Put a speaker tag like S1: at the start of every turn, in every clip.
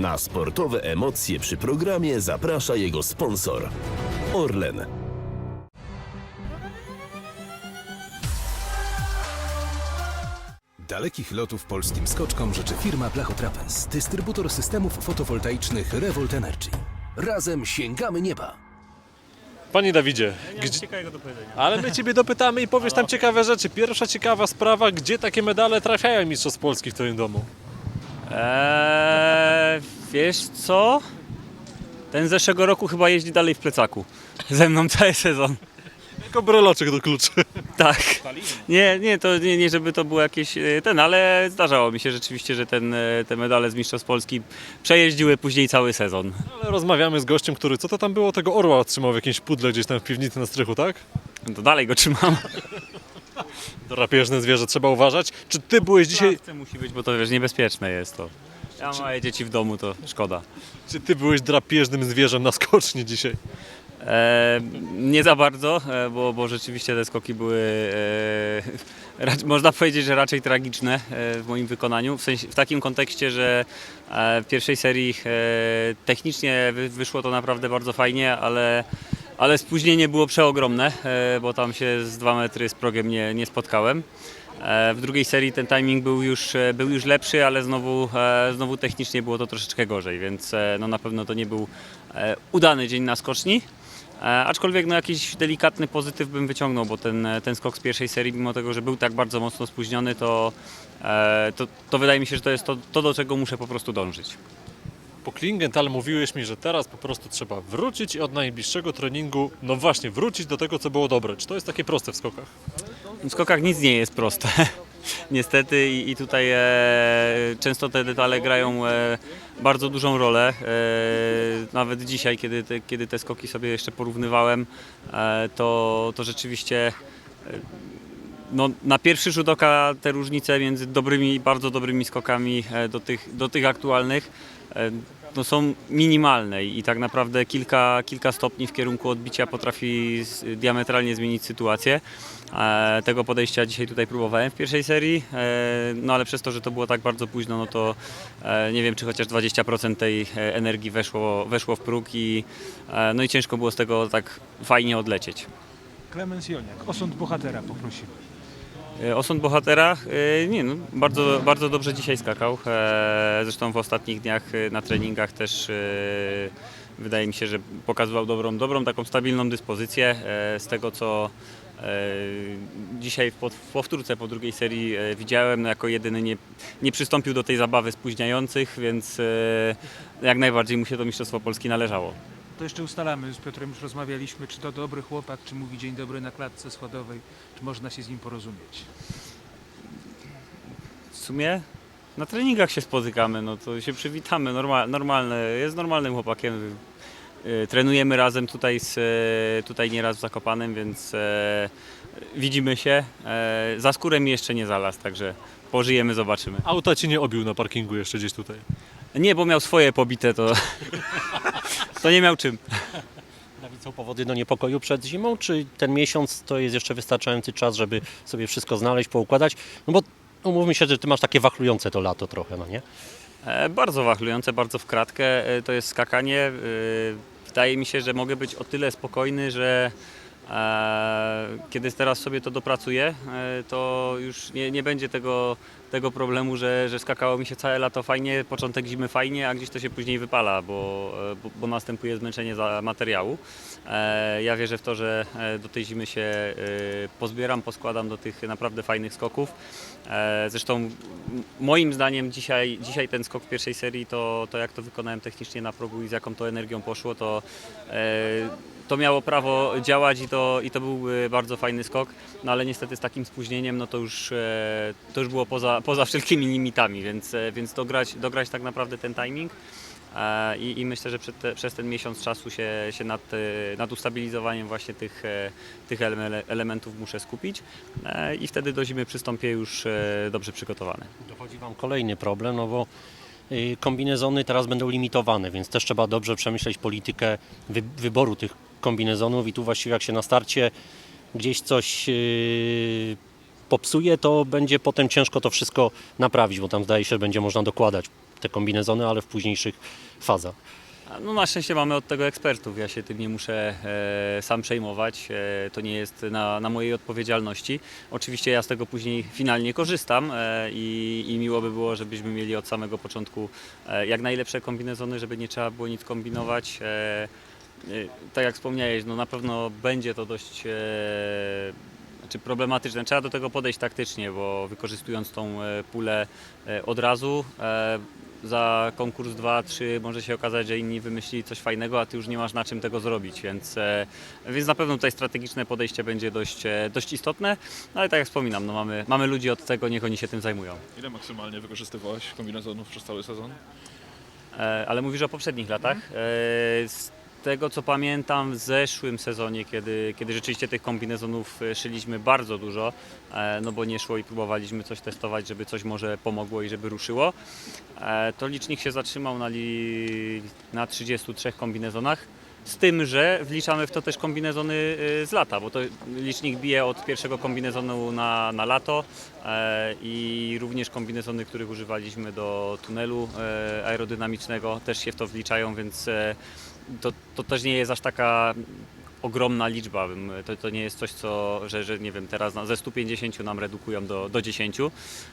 S1: Na sportowe emocje przy programie zaprasza jego sponsor Orlen.
S2: Dalekich lotów polskim skoczkom życzy firma Blachotrapez, dystrybutor systemów fotowoltaicznych Revolt Energy. Razem sięgamy nieba.
S3: Panie Dawidzie, gdzie... ale my Ciebie dopytamy i powiesz tam ciekawe rzeczy. Pierwsza ciekawa sprawa, gdzie takie medale trafiają Mistrzostw Polskich w Twoim domu?
S4: Eee, wiesz co? Ten z zeszłego roku chyba jeździ dalej w plecaku. Ze mną cały sezon.
S3: Jako breloczek do kluczy.
S4: Tak. Nie, nie, to nie, nie żeby to było jakieś e, ten, ale zdarzało mi się rzeczywiście, że ten, e, te medale z Mistrzostw Polski przejeździły później cały sezon.
S3: Ale rozmawiamy z gościem, który, co to tam było, tego orła trzymał w jakimś pudle gdzieś tam w piwnicy na strychu, tak?
S4: To dalej go trzymam.
S3: Drapieżne zwierzę, trzeba uważać. Czy Ty byłeś dzisiaj,
S4: Dzisiaj... musi być, bo to wiesz, niebezpieczne jest to. Ja mam małe dzieci w domu, to szkoda.
S3: czy ty byłeś drapieżnym zwierzem na skoczni dzisiaj?
S4: E, nie za bardzo, e, bo, bo rzeczywiście te skoki były, e, rac- można powiedzieć, że raczej tragiczne e, w moim wykonaniu. W, sensie, w takim kontekście, że e, w pierwszej serii e, technicznie wy, wyszło to naprawdę bardzo fajnie, ale, ale spóźnienie było przeogromne, e, bo tam się z 2 metry z progiem nie, nie spotkałem. E, W drugiej serii ten timing był już, e, był już lepszy, ale znowu, znowu technicznie było to troszeczkę gorzej, więc no na pewno to nie był udany dzień na skoczni. Aczkolwiek no, jakiś delikatny pozytyw bym wyciągnął, bo ten, ten skok z pierwszej serii, mimo tego, że był tak bardzo mocno spóźniony, to, to, to wydaje mi się, że to jest to, to, do czego muszę po prostu dążyć.
S3: Po Klingenthal mówiłeś mi, że teraz po prostu trzeba wrócić i od najbliższego treningu, no właśnie, wrócić do tego, co było dobre. Czy to jest takie proste w skokach?
S4: W skokach nic nie jest proste. Niestety i, i tutaj e, często te detale grają e, bardzo dużą rolę. E, nawet dzisiaj, kiedy te, kiedy te skoki sobie jeszcze porównywałem, e, to, to rzeczywiście e, no, na pierwszy rzut oka te różnice między dobrymi i bardzo dobrymi skokami e, do tych, do tych aktualnych e, no, są minimalne i tak naprawdę kilka, kilka stopni w kierunku odbicia potrafi diametralnie zmienić sytuację. E, Tego podejścia dzisiaj tutaj próbowałem w pierwszej serii, no ale przez to, że to było tak bardzo późno, no to nie wiem, czy chociaż 20% tej energii weszło, weszło w próg i, no i ciężko było z tego tak fajnie odlecieć.
S5: Klemens Joniak, osąd bohatera poprosimy.
S4: E, Osąd bohatera? E, Nie, no, bardzo, bardzo dobrze dzisiaj skakał. E, Zresztą w ostatnich dniach na treningach też wydaje mi się, że pokazywał dobrą, dobrą taką stabilną dyspozycję. Z tego co dzisiaj w powtórce po drugiej serii widziałem, no jako jedyny nie, nie przystąpił do tej zabawy spóźniających, więc jak najbardziej mu się to Mistrzostwo Polski należało.
S5: To jeszcze ustalamy, z Piotrem już rozmawialiśmy, czy to dobry chłopak, czy mówi dzień dobry na klatce schodowej, czy można się z nim porozumieć.
S4: W sumie na treningach się spotykamy, no to się przywitamy, normal, normalne, jest normalnym chłopakiem. Y, Trenujemy razem tutaj, z, y, tutaj nieraz w Zakopanem, więc e, widzimy się. E, za skórę mi jeszcze nie zalazł, także pożyjemy, zobaczymy.
S3: Auta ci nie obił na parkingu jeszcze gdzieś tutaj.
S4: Nie, bo miał swoje pobite, to, to nie miał czym.
S6: Dawid, są powody do niepokoju przed zimą, czy ten miesiąc to jest jeszcze wystarczający czas, żeby sobie wszystko znaleźć, poukładać? No bo umówmy się, że ty masz takie wachlujące to lato trochę, no nie?
S4: E, Bardzo wachlujące, bardzo w kratkę. E, To jest skakanie. E, Wydaje mi się, że mogę być o tyle spokojny, że e, kiedy teraz sobie to dopracuję, e, to już nie, nie będzie tego, tego problemu, że, że skakało mi się całe lato fajnie, początek zimy fajnie, a gdzieś to się później wypala, bo, e, bo, bo następuje zmęczenie za materiału. E, Ja wierzę w to, że e, do tej zimy się pozbieram, poskładam do tych naprawdę fajnych skoków. Zresztą moim zdaniem dzisiaj, dzisiaj ten skok w pierwszej serii, to, to jak to wykonałem technicznie na progu i z jaką to energią poszło, to, to miało prawo działać i to, i to był e, bardzo fajny skok, no ale niestety z takim spóźnieniem no to już, to już było poza, poza wszelkimi limitami, więc, e, więc dograć, dograć tak naprawdę ten timing. E, I, I myślę, że przez ten miesiąc czasu się, się nad, e, nad ustabilizowaniem właśnie tych, tych ele- elementów muszę skupić i wtedy do zimy przystąpię już dobrze przygotowany.
S6: Dochodzi Wam kolejny problem, no bo kombinezony teraz będą limitowane, więc też trzeba dobrze przemyśleć politykę wy, wyboru tych kombinezonów i tu właściwie jak się na starcie gdzieś coś popsuje, to będzie potem ciężko to wszystko naprawić, bo tam zdaje się, że będzie można dokładać te kombinezony, ale w późniejszych fazach.
S4: No na szczęście mamy od tego ekspertów, ja się tym nie muszę e, sam przejmować, e, to nie jest na, na mojej odpowiedzialności. Oczywiście ja z tego później finalnie korzystam e, i, i miło by było, żebyśmy mieli od samego początku e, jak najlepsze kombinezony, żeby nie trzeba było nic kombinować. E, e, tak jak wspomniałeś, no na pewno będzie to dość e, znaczy problematyczne. Trzeba do tego podejść taktycznie, bo wykorzystując tą e, pulę e, od razu, e, za konkurs 2-3 może się okazać, że inni wymyślili coś fajnego, a ty już nie masz na czym tego zrobić, więc, więc na pewno tutaj strategiczne podejście będzie dość, dość istotne, no ale tak jak wspominam, no mamy, mamy ludzi od tego, niech oni się tym zajmują.
S7: Ile maksymalnie wykorzystywałeś kombinezonów przez cały sezon?
S4: Ale mówisz o poprzednich latach. Z tego co pamiętam w zeszłym sezonie, kiedy, kiedy rzeczywiście tych kombinezonów e, szyliśmy bardzo dużo, e, no bo nie szło i próbowaliśmy coś testować, żeby coś może pomogło i żeby ruszyło, e, to licznik się zatrzymał na, li... na 33 kombinezonach. Z tym, że wliczamy w to też kombinezony z lata, bo to licznik bije od pierwszego kombinezonu na, na lato e, i również kombinezony, których używaliśmy do tunelu e, aerodynamicznego też się w to wliczają, więc to, to też nie jest aż taka ogromna liczba. To, to nie jest coś, co, że, że nie wiem, teraz ze 150 nam redukują do, do 10,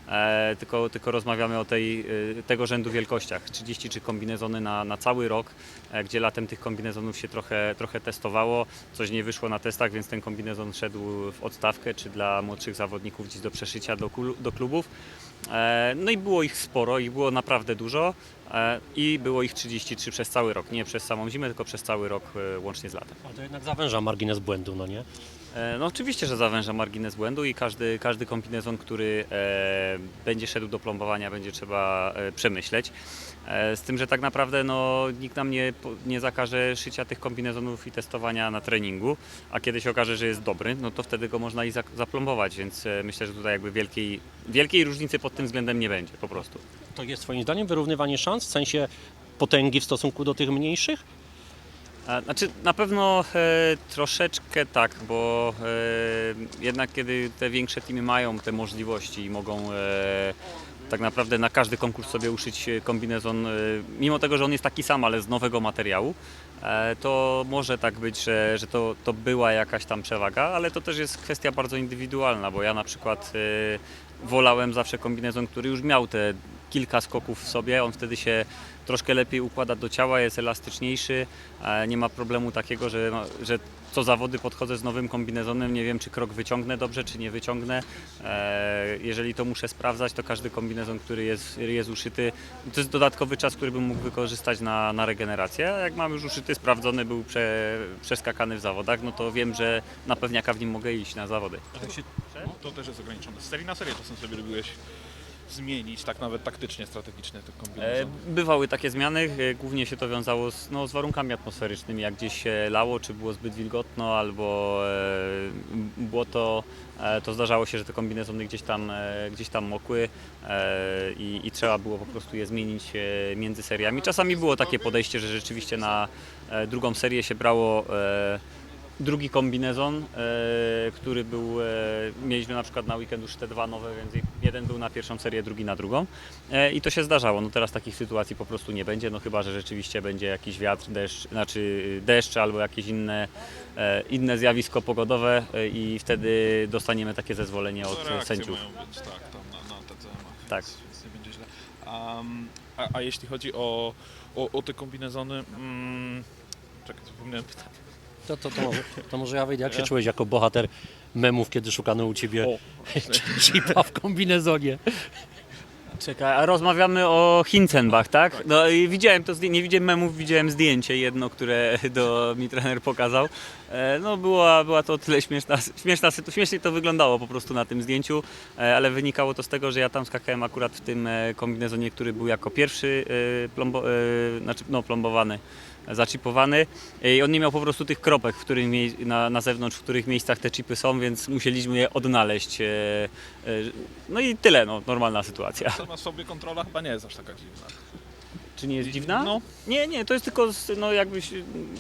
S4: e, tylko, tylko rozmawiamy o tej, e, tego rzędu wielkościach. 33 kombinezony na, na cały rok, e, gdzie latem tych kombinezonów się trochę, trochę testowało, coś nie wyszło na testach, więc ten kombinezon szedł w odstawkę, czy dla młodszych zawodników gdzieś do przeszycia do, do klubów. E, No i było ich sporo, ich było naprawdę dużo i było ich 33 przez cały rok, nie przez samą zimę, tylko przez cały rok e, łącznie z latem.
S6: Ale to jednak zawęża margines błędu, no nie?
S4: E, No oczywiście, że zawęża margines błędu i każdy, każdy kombinezon, który e, będzie szedł do plombowania, będzie trzeba e, przemyśleć. E, z tym, że tak naprawdę no, nikt nam nie, nie zakaże szycia tych kombinezonów i testowania na treningu, a kiedy się okaże, że jest dobry, no to wtedy go można i za- zaplombować, więc e, myślę, że tutaj jakby wielkiej, wielkiej różnicy pod tym względem nie będzie po prostu.
S6: To jest Twoim zdaniem wyrównywanie szans w sensie potęgi w stosunku do tych mniejszych?
S4: Znaczy na pewno e, troszeczkę tak, bo e, jednak kiedy te większe teamy mają te możliwości i mogą e, tak naprawdę na każdy konkurs sobie uszyć e, kombinezon, e, mimo tego, że on jest taki sam, ale z nowego materiału, e, to może tak być, że, że to, to była jakaś tam przewaga, ale to też jest kwestia bardzo indywidualna, bo ja na przykład wolałem zawsze kombinezon, który już miał te kilka skoków w sobie, on wtedy się troszkę lepiej układa do ciała, jest elastyczniejszy, nie ma problemu takiego, że, że co zawody podchodzę z nowym kombinezonem, nie wiem czy krok wyciągnę dobrze, czy nie wyciągnę. E, Jeżeli to muszę sprawdzać, to każdy kombinezon, który jest, jest uszyty, to jest dodatkowy czas, który bym mógł wykorzystać na, na regenerację. A jak mam już uszyty, sprawdzony, był prze, przeskakany w zawodach, no to wiem, że na pewniaka w nim mogę iść na zawody.
S7: To też jest ograniczone. Z serii na serię czasem sobie lubiłeś zmienić, tak nawet taktycznie, strategicznie te
S4: E,
S7: kombinezony.
S4: Bywały takie zmiany, e, głównie się to wiązało z, no, z warunkami atmosferycznymi, jak gdzieś się lało, czy było zbyt wilgotno, albo e, błoto, e, to zdarzało się, że te kombinezony gdzieś tam, e, gdzieś tam mokły e, i, i trzeba było po prostu je zmienić e, między seriami. Czasami było takie podejście, że rzeczywiście na e, drugą serię się brało e, drugi kombinezon, e, który był, e, mieliśmy na przykład na weekend już te dwa nowe, więc jeden był na pierwszą serię, drugi na drugą e, i to się zdarzało. No teraz takich sytuacji po prostu nie będzie, no chyba, że rzeczywiście będzie jakiś wiatr, deszcz, znaczy deszcz albo jakieś inne, inne zjawisko pogodowe i wtedy dostaniemy takie zezwolenie od sędziów.
S7: mają być, tak, tam na, na TCM-ach,
S4: Tak.
S7: więc, więc nie będzie źle. Um, a, a jeśli chodzi o, o, o te kombinezony, mm, czekaj, zapomniałem pytania.
S6: To, to, to, może, to może ja wyjdę. Jak się czułeś jako bohater memów, kiedy szukano u Ciebie
S7: O,
S6: chipa w kombinezonie?
S4: Czekaj, a rozmawiamy o Hinzenbach, tak? No i widziałem to, zdję- nie widziałem memów, widziałem zdjęcie jedno, które do mi trener pokazał. E, No była, była to o tyle śmieszna, śmieszna sytuacja, śmiesznie to wyglądało po prostu na tym zdjęciu, e, ale wynikało to z tego, że ja tam skakałem akurat w tym e, kombinezonie, który był jako pierwszy e, plombo, e, znaczy, no, plombowany, zaczipowany i on nie miał po prostu tych kropek, w których na, na zewnątrz, w których miejscach te chipy są, więc musieliśmy je odnaleźć. e, e, No i tyle, no, normalna sytuacja.
S7: sama sobie kontrola chyba nie jest aż taka dziwna.
S4: Czy nie jest dziwna?
S7: No.
S4: Nie, nie, to jest tylko z- no, jakbyś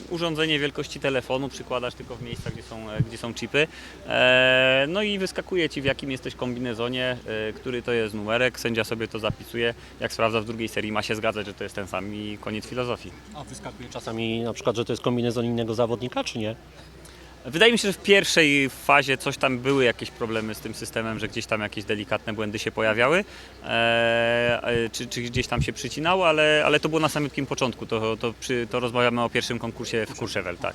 S4: urządzenie wielkości telefonu, przykładasz tylko w miejscach, gdzie są, e, gdzie są chipy. E, no i wyskakuje ci w jakim jesteś kombinezonie, e, który to jest numerek, sędzia sobie to zapisuje. Jak sprawdza w drugiej serii, ma się zgadzać, że to jest ten sam i koniec filozofii.
S6: A wyskakuje czasami na przykład, że to jest kombinezon innego zawodnika, czy nie?
S4: Wydaje mi się, że w pierwszej fazie coś tam były jakieś problemy z tym systemem, że gdzieś tam jakieś delikatne błędy się pojawiały, e, e, czy, czy gdzieś tam się przycinało, ale, ale to było na samym początku. To, to, przy, to rozmawiamy o pierwszym konkursie w Courchevel, tak.